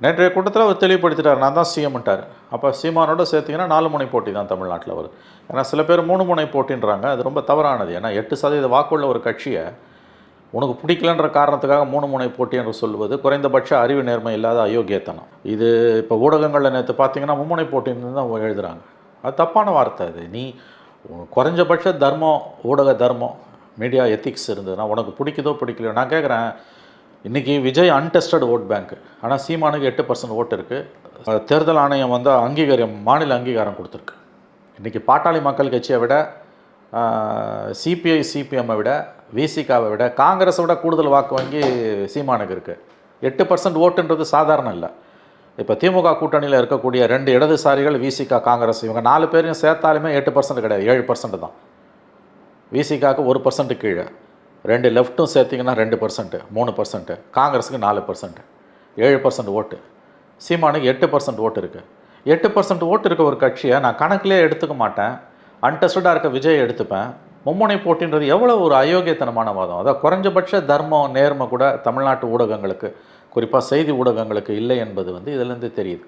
நேற்றைய கூட்டத்தில் அவர் தெளிவுபடுத்திட்டார். நான் தான் சிஎம்ட்டார் அப்போ சீமானோட சேர்த்திங்கன்னா நாலு முனை போட்டி தான் தமிழ்நாட்டில் வருது ஏன்னா சில பேர் மூணு முனை போட்டின்றாங்க. அது ரொம்ப தவறானது. ஏன்னா எட்டு சதவீத வாக்குள்ள ஒரு கட்சியை உனக்கு பிடிக்கலன்ற காரணத்துக்காக மூணு முனை போட்டி என்று சொல்வது குறைந்தபட்ச அறிவு நேர்மை இல்லாத அயோக்கியத்தனம். இது இப்போ ஊடகங்களில் நேற்று பார்த்தீங்கன்னா மும்முனை போட்டின்னு தான் எழுதுகிறாங்க அது தப்பான வார்த்தை அது. நீ குறைஞ்சபட்ச தர்மம் ஊடக தர்மம் மீடியா எத்திக்ஸ் இருந்ததுன்னா உனக்கு பிடிக்குதோ பிடிக்கலையோ நான் கேட்குறேன் இன்றைக்கி விஜய் அன்டெஸ்டட் ஓட் பேங்க் ஆனால் சீமானுக்கு எட்டு பர்சன்ட் ஓட்டு இருக்குது தேர்தல் ஆணையம் வந்து அங்கீகாரம் மாநில அங்கீகாரம் கொடுத்துருக்கு. இன்றைக்கி பாட்டாளி மக்கள் கட்சியை விட சிபிஐ சிபிஎம்மை விட விசிகாவை விட காங்கிரஸை விட கூடுதல் வாக்கு வங்கி சீமானுக்கு இருக்குது எட்டு பர்சன்ட் ஓட்டுன்றது சாதாரணம் இல்லை. இப்போ திமுக கூட்டணியில் இருக்கக்கூடிய ரெண்டு இடதுசாரிகள் விசிகா காங்கிரஸ் இவங்க நாலு பேரையும் சேர்த்தாலுமே எட்டு பர்சன்ட் கிடையாது. ஏழு பர்சன்ட் தான். விசிகாவுக்கு ஒரு பர்சன்ட் கீழே. ரெண்டு லெஃப்ட்டும் சேர்த்திங்கன்னா ரெண்டு பர்சன்ட்டு மூணு பர்சன்ட்டு காங்கிரஸுக்கு நாலு பர்சன்ட் ஏழு பர்சன்ட் ஓட்டு. சீமானுக்கு எட்டு பர்சன்ட் ஓட்டு இருக்குது எட்டு பர்சன்ட் ஓட்டு இருக்க ஒரு கட்சியை நான் கணக்கிலே எடுத்துக்க மாட்டேன். அன்டெஸ்டடாக இருக்க விஜய் எடுத்துப்பேன். மும்முனை போட்டின்றது எவ்வளோ ஒரு அயோக்கியத்தனமான வாதம். அதாவது குறைஞ்சபட்ச தர்மம் நேர்மை கூட தமிழ்நாட்டு ஊடகங்களுக்கு குறிப்பாக செய்தி ஊடகங்களுக்கு இல்லை என்பது வந்து இதிலேருந்து தெரியுது.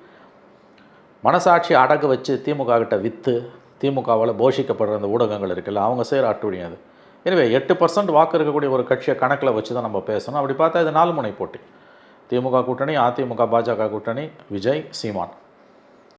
மனசாட்சி அடகு வச்சு திமுக கிட்ட விற்று திமுகவால் போஷிக்கப்படுற அந்த ஊடகங்கள் இருக்குல்ல அவங்க செய்கிற அட்டுழியம் அது. எனவே எட்டு பர்சன்ட் வாக்கு இருக்கக்கூடிய ஒரு கட்சியை கணக்கில் வச்சு தான் நம்ம பேசணும். அப்படி பார்த்தா இது நாலு முனை போட்டி. திமுக கூட்டணி அதிமுக பாஜக கூட்டணி விஜய் சீமான்.